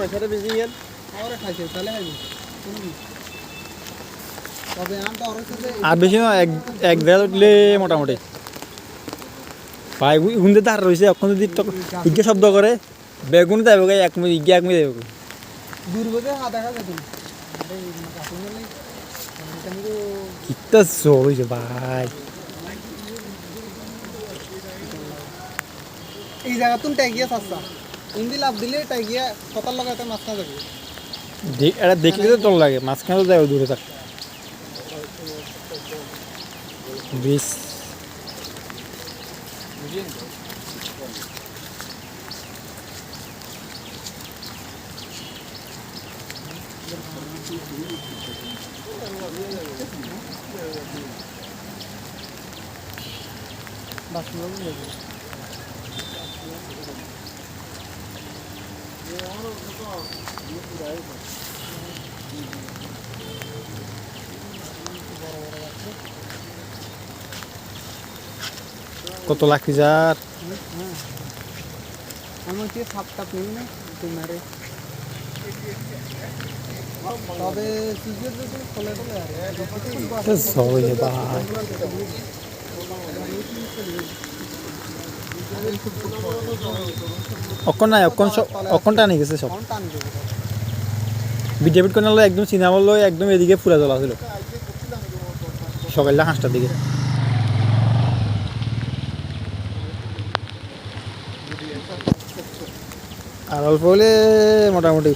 পয়সাটা বেশি গেল আরে খাইছে তাহলে খাইবি। তবে আমটা ওর আর বেশি না এক এক দেড় উঠলে মোটামুটি। ভাই গুন্দে ধার রয়েছে এখন যদি ইজ্ঞা শব্দ করে বেগুন দেবে গাই এক মিনিট ইজ্ঞা এক মিনিট দেবে দূরগতে হাত দেখা যেত না আরে কাটু গেলে কিন্তু কিতা জোর হয়েছে ভাই। এই জায়গা তুমি ট্যাগিয়া চাচ্ছা। ইন্দি লাভ দিলে ট্যাগিয়া কতার লাগাতে মাছ না যাবে দেখ- এটা দেখলে তো তোর লাগে মাঝখানে তো যাবে দূরে থাক বিশ বাসনগুলো কত লাখি যার আমার কি সাপ টাপ নেই না তোমারে তবে সিজন যদি খোলে খোলে আর ভাই। অকণ নাই, অকণ সব অকণ টানি গেছে সব বিদ্যাপীঠ কর্নাল একদম সিনেমা লয় একদম এদিকে ফুরা জ্বলা ছিল সকালে হাঁসটার দিকে। আর অল্প হলে মোটামুটি।